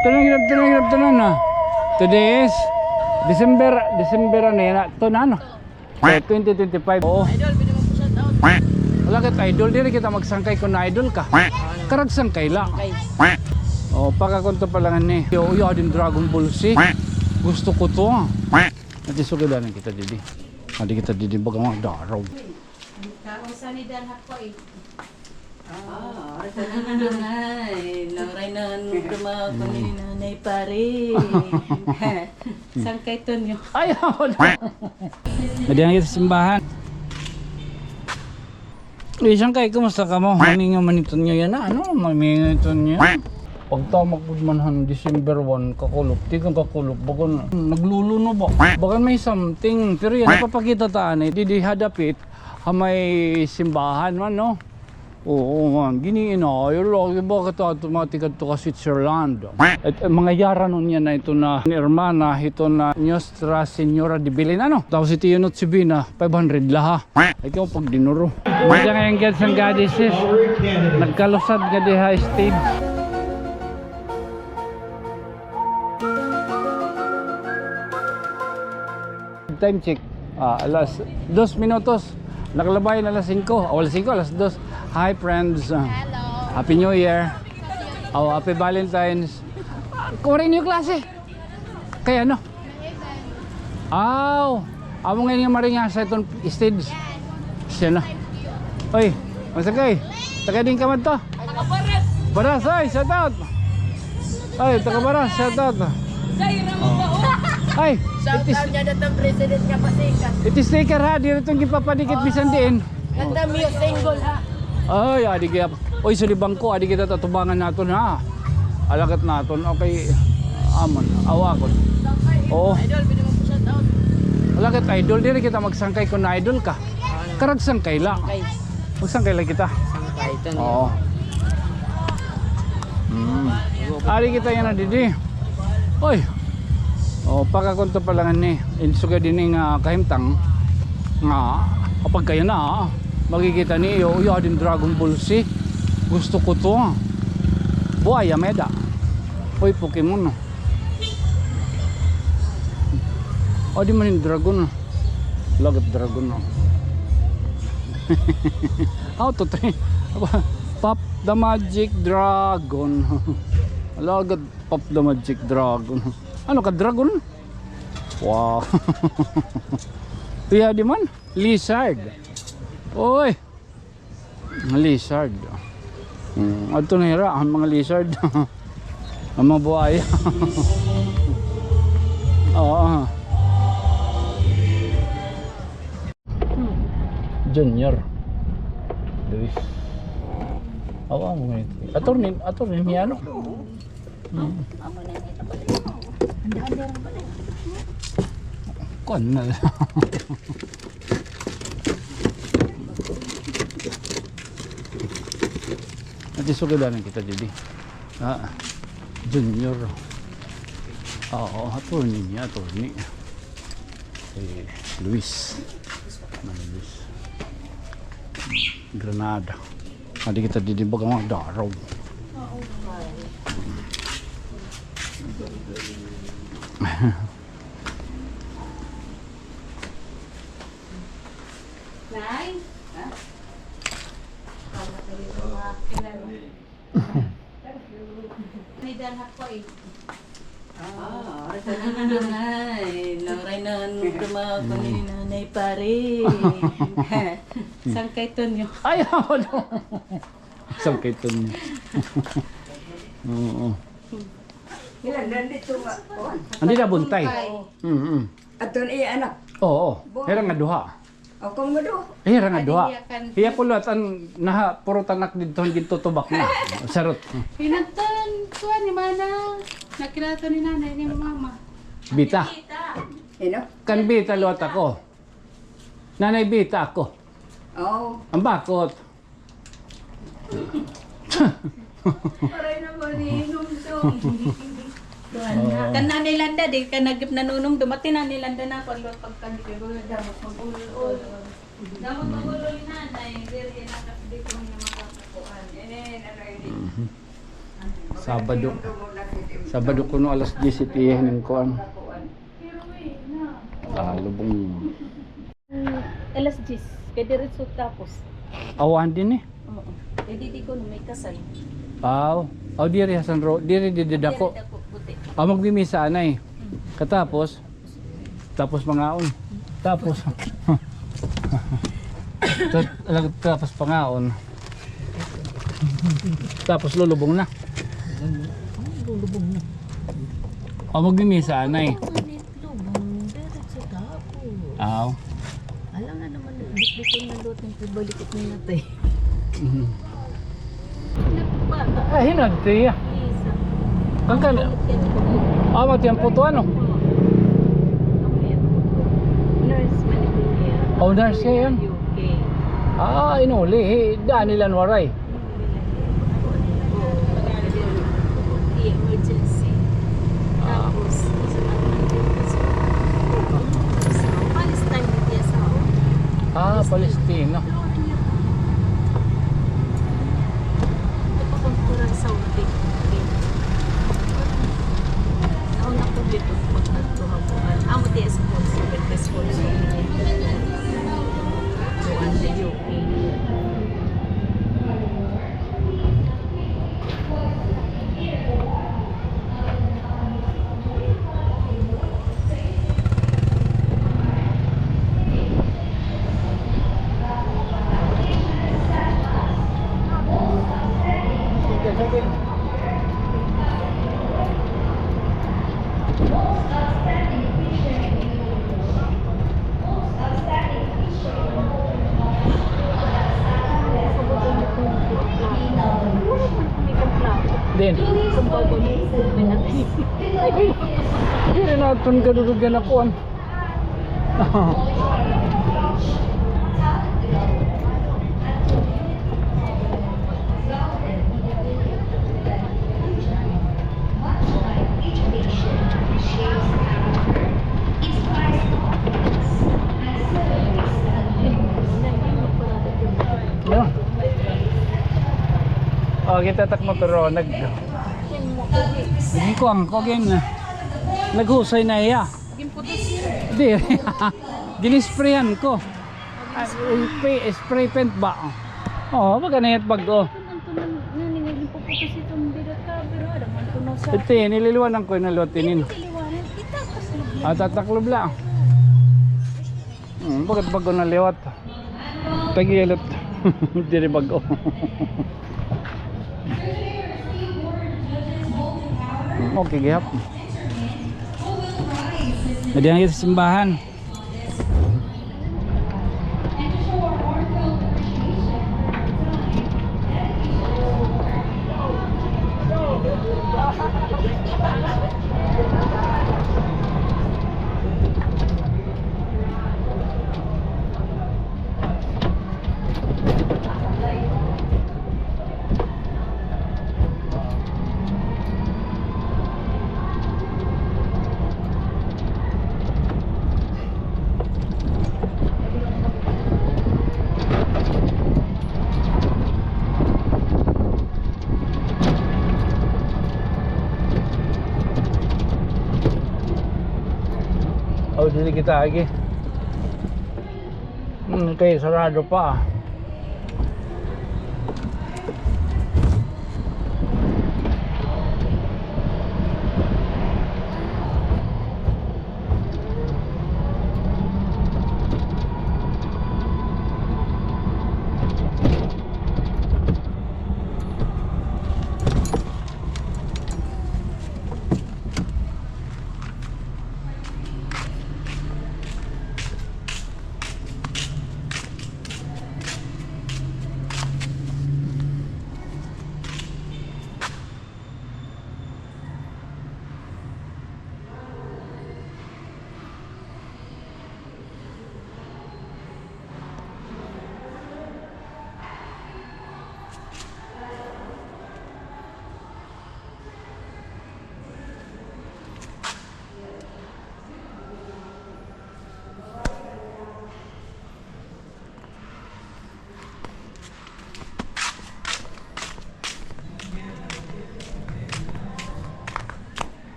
afternoon, good afternoon, good afternoon. ah. Today is December, December ano yan? Ito na ano? So, 2025. Oo. Idol, pwede mo shout out. Wala kat idol, dili kita magsangkay kung na idol ka. Karag sangkay lang. Guys, Oh, pagkakunto pa lang ni. Yo, yo din Dragon Ball Z. Gusto ko to. ah. Ati sugilan kita didi. Adi kita didi bagang mga daraw. Kung saan ni Dan Hako eh. Ah, ito na nanay. Naurainan dumaw ko ni nanay pare. Sangkay to nyo. Ay, wala. Madihan kita sa simbahan. Eh, sangkay, kumusta ka mo? Mamingaw maniton nyo yan, ano? Mamingaw nyo yan. Pag tamak manhan December 1, kakulop, di kang kakulop, bagan nagluluno ba? Bagan may something, pero yan, napapakita taan eh, di hadapit, ha may simbahan man, no? Oo man, giniin na, yun lagi bakit automatic at ka Switzerland? At eh, mga yara nun yan na ito na ni Hermana, ito na Nostra Senora de Belén, ano? Tapos ito yun at Sibina, 500 laha. Ikaw pag dinuro. Medya ngayon get sang gadisis, nagkalusad nga di high stage. Time check. Ah, alas 2 minutos. Nakalabay na alas 5. O alas 5, alas 2. Hi friends. Hello. Happy New Year. Oh, happy Valentine's. Kumarin yung klase. Kaya ano? Aw. Amo ngayon yung maringa sa itong stage. Siya na. Oy, masakay. Taga din ka man to. Nakabaras! Baras, ay, shout out. Ay, taga Baras, shout out. Say, ramo ba? Ay, Shout itis, out niya na itong president niya pasikat. itis sticker ha, di itong gipapadikit bisan din. Ganda mo yung single ha. Ay, adi kaya. Oy, sulibang ko, adi kita tatubangan naton ha. Alagat naton, okay. Aman, awakon. Oo. Idol, pwede mo shout out. Alagat idol, di kita magsangkay kung na idol ka. Karag sangkay. Guys, Magsangkay lang kita. sangkay nyo. Oo. Mm. Ari kita yan na didi. Oy. Oh, pagkakunto pa lang ni. Insuga din nga kahimtang nga kapag kayo na makikita ni yo yo din Dragon Ball Z. Gusto ko to. ah. Buaya meda. Oy Pokemon. no. O di man yung dragon. ah. Lagat dragon. no. How to train? Pop the Magic Dragon. Alagad Pop the Magic Dragon. Ano ka dragon? Wow. Iya di man? Lizard. Oy. Lizard. Hmm, ato na hira ang mga lizard. ang mga buhaya. Oo. Junior. Luis. Awa mo ngayon. Attorney, attorney niya ano? Hmm. Kon na lang. Ati sugilanan kita didi. Ah, junior. Oo, attorney niya, attorney. Eh, Luis. Ano Luis? Granada. Adi kita didibag ang mga daraw. May Dan Hako eh. Ah, ito na nanay. Naurainan dumaw ko ni nanay pare. Sangkay to nyo. Ay, wala. Isang kaiton niya. Oo. Ilan nandito nga. Andi na buntay. Mm -hmm. Aton iya anak. Oo. Hira nga duha. O kung mo do. Hira nga duha. Hiya po lahat ang naha puro tanak dito hindi tutubak na. Sarot. Pinagtan, kuha ni Mana. Nakilata ni nanay ni mama. Bita. Ino? Kan bita luat ako. Nanay bita ako. Oh. Ang bakot. Aray naman ni Numsong. Kan na nilanda di ka nagip nanunong dumati na nilanda na ko lot pagkan di ko damot magulol. Damot magulol ni nanay diri na ka di ko niya makakuan. Ene ano ini. Sabado. Sabado kuno alas 10 itiyahin ng kuan. Ah, lubong. Alas 10. Kaya diretso tapos. Awan din eh. Oo. Eh di ko no, may kasal. Aw. Aw diri Hasan Ro, diri di dako. Dako, buti. Aw magbimisa anay. Katapos tapos mangaon. Tapos tapos pangaon. Tapos lulubong na. Lulubog na. Aw magbimisa anay. Aw. Alam nga naman, bitbitin na lot ng pibalikot na natay. Mhm. Bata, Ah, hinag tiya. Kan. Ah, mati ang puto ano? Nurse Manipulya. Oh, nurse yan? Ah, inuli. Hey, daan nila waray. emergency. Tapos, isa na Palestine Ah, Palestina. Din. Hindi natin kadudugyan ako. an. Yo. Oh, kita tak motor nag Hindi ko ang kogin na. Naghusay na iya. Di. Ginisprayan ko. Ah, Spray, spray paint ba? Oh, baga na yung bag oh. Ito yun, nililiwanan ko yung nalotinin. At tataklob lang. Hmm, bakit bago na liwat? Tagilot. Diri bago. okay, gihap. Nadiyan kita sa simbahan. Dili kita lagi. Hmm, kay sarado pa.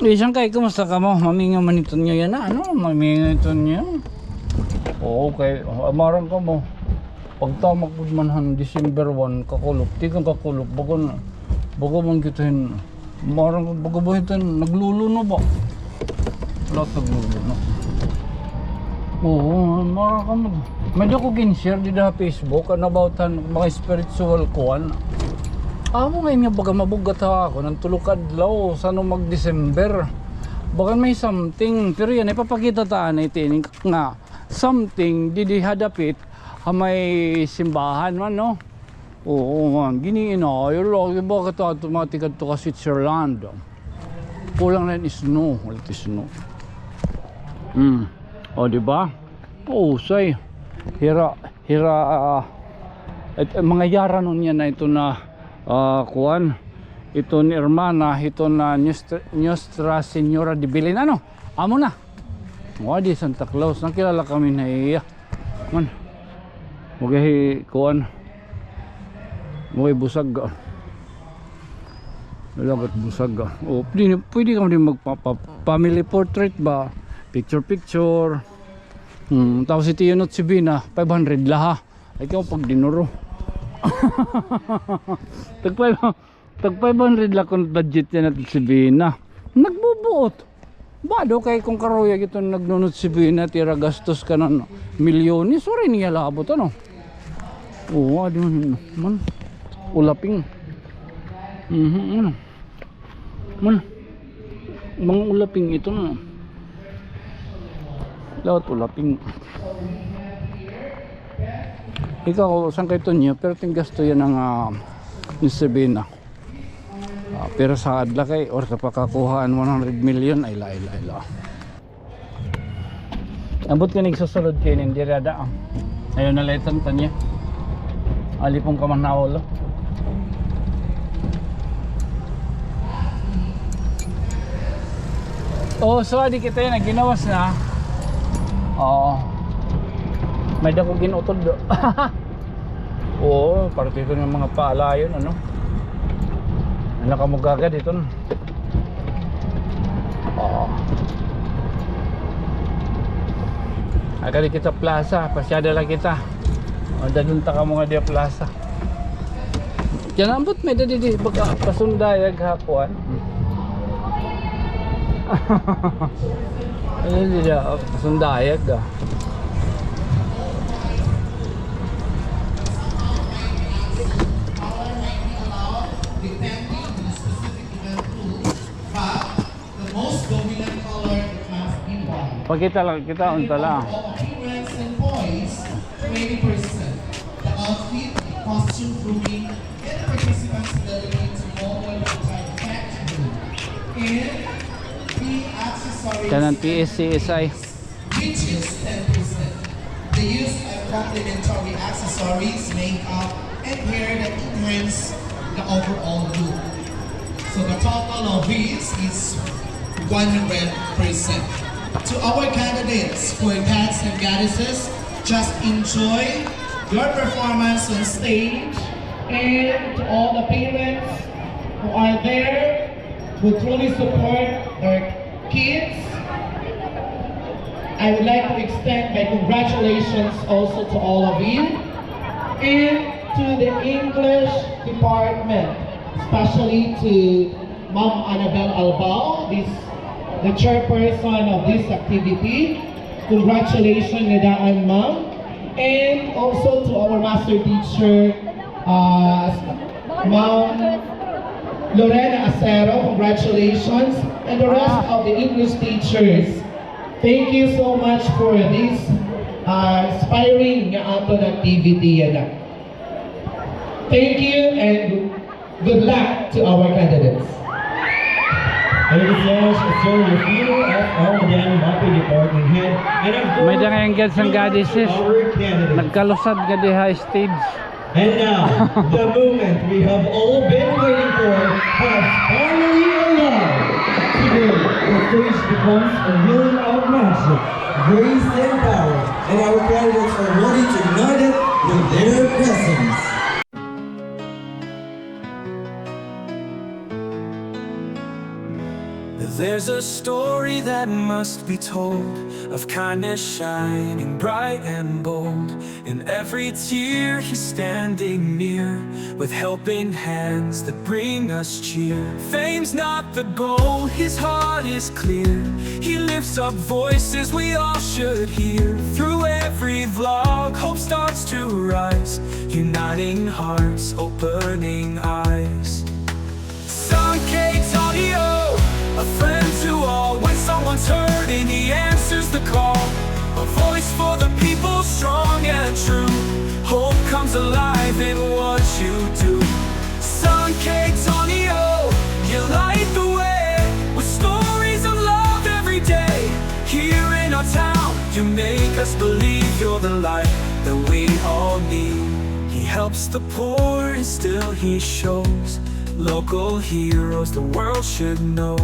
Isang kay, kumusta ka mo? Mamingaw maniton nyo yan na, ano? Mamingaw ito nyo. Oo, okay. Amarang ka mo. Pagtamak po man han December 1, kakulok. Di kang kakulok. Bago na. Bago man kita hin. Amarang ka, bago ba ito nagluluno ba? Lahat nagluluno. Oo, amarang ka mo. Medyo ko gin-share di na Facebook ano about mga spiritual kuan. Amo ngayon nga baga mabugat ha ako ng tulukad law sa no mag-December. Baka may something pero yan ipapakita taan na itining nga something didi hadapit ha may simbahan man no. Oo nga giniin na yun lang bakit automatic to ka Switzerland. Kulang na yung snow, yung snow. Hmm. O di ba? Oo, say. Hira hira ah, at uh, mga yara nun yan na ito na ah, kuan ito ni hermana ito na Nuestra, Nuestra Señora de Belén. Ano? Amo na. Mga di Santa Claus. Nakilala kami na iya. Man magahi kuan magahi busag. Lagat busag. O pwede, pwede kami din magpa pa- family portrait ba? Picture picture. Hmm, tapos si Tio Not si Bina, 500 laha. Ay ikaw pag dinuro. tag 5 tag 500 la kung budget yan natin si Bina. Nagbubuot. Bado kay kung karoya ito nagnunod si Bina, tira gastos ka ng milyones, sorry niya labot ano. Oo, adi man, man. Ulaping. Mhm, ano. Man. Mga ulaping ito na. Lahat ulaping. Ikaw, saan kayo niyo? Pero ting gasto yan ng uh, ni Sabina. Ah, pero sa adla kay or sa pakakuhaan 100 million ay la ila ila. Ambot ka nagsusulod kayo ng dirada. ah. Ayaw na letan ta niya. Alipong ka man nawalo. Oh, so adi kita yan, ginawas na. Oo. May dako ginutod do. Oo, parte ito ng mga pala yun, ano. Ano ka mo gagad ito. Oo. Agad kita plaza, pasyada lang kita. O, dadunta ka mo nga dia plaza. Yan ambot may dadi di baga pasundayag hakuan. Ano nila, pasundayag ah. White. Pagkita lang kita unta lang. All appearance and voice, 20%. The outfit, costume grooming, and the participants delegate to mobile type factory. And the accessories, Yan ang TSCSI. which is 10%. The use of complementary accessories, makeup, and hair that enhance the overall look. So the total of this is 100%. To our candidates for cats and goddesses, just enjoy your performance on stage. And to all the parents who are there, who truly support their kids, I would like to extend my congratulations also to all of you and to the English department, especially to Mom Annabelle Albao, this, the chairperson of this activity. Congratulations, Nadaan Ma'am. And also to our master teacher, uh, Ma'am Lorena Acero, congratulations, and the rest of the English teachers. Thank you so much for this uh, inspiring aton activity. Thank you and good luck to our candidates. Gets ang goddesses. Nagkalusad ka diha stage. And now, the moment we have all been waiting for has finally arrived. Today, the stage becomes a room of magic, grace and power, and our candidates are ready to ignite it with their presence. There's a story that must be told of kindness shining bright and bold. In every tear, he's standing near with helping hands that bring us cheer. Fame's not the goal, his heart is clear. He lifts up voices we all should hear. Through every vlog, hope starts to rise, uniting hearts, opening eyes. Sun Cake's audio, a friend to all. When someone's hurting, he answers the call. A voice for the people, strong and true. Hope comes alive in what you do. Sun Cake's audio, you light the way with stories of love every day. Here in our town, you make us believe you're the light that we all need. He helps the poor and still he shows local heroes the world should know.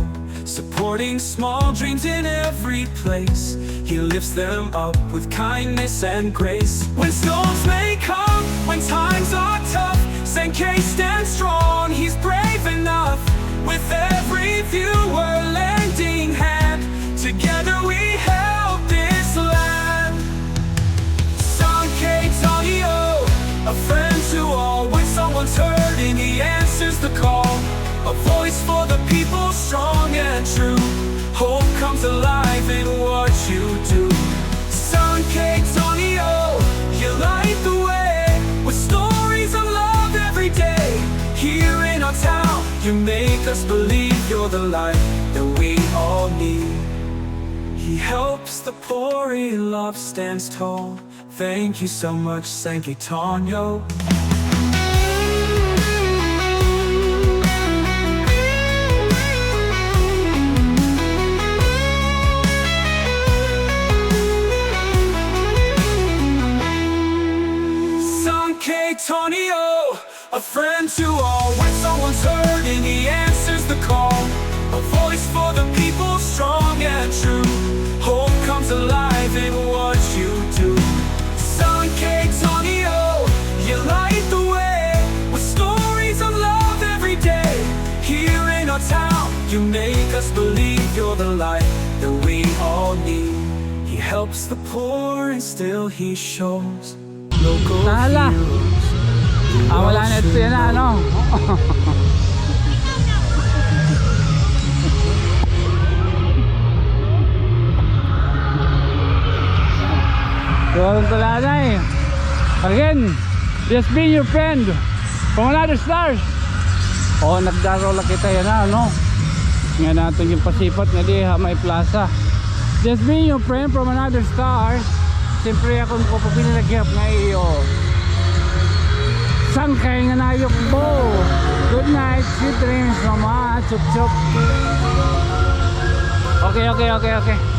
Supporting small dreams in every place. He lifts them up with kindness and grace. When storms may come, when times are tough, Sankey stands strong, he's brave enough. With every viewer lending hand, together we help this land. Cake's audio, a friend to all. When someone's hurting, he answers the call. A voice for the people, strong and true. Hope comes alive in what you do. Sun Cake's audio, you light the way with stories of love every day. Here in our town, you make us believe you're the light that we all need. He helps the poor, he loves, stands tall. Thank you so much, Sankey Tonyo. Sankey Tonyo, a friend to all. When someone's hurting, he answers the call. A voice for the people, strong and true. Hope comes alive in what you do. Cake's audio, you light the way with stories of love every day. Here in our town, you make us believe you're the light that we all need. He helps the poor and still he shows the Ah, wala na ito yan, know. ano? Walang talanay. Again, just being your friend from another stars. Oo, nagdaro lang kita yan na, ano? Nga natin yung pasipat nga di Hamay Plaza. Just being your friend from another stars. Siyempre ako ko pa pinalagyap nga iyo. Sangkay nga nayok po. Good night, sweet dreams, mama. Chup chup. Okay, okay, okay, okay.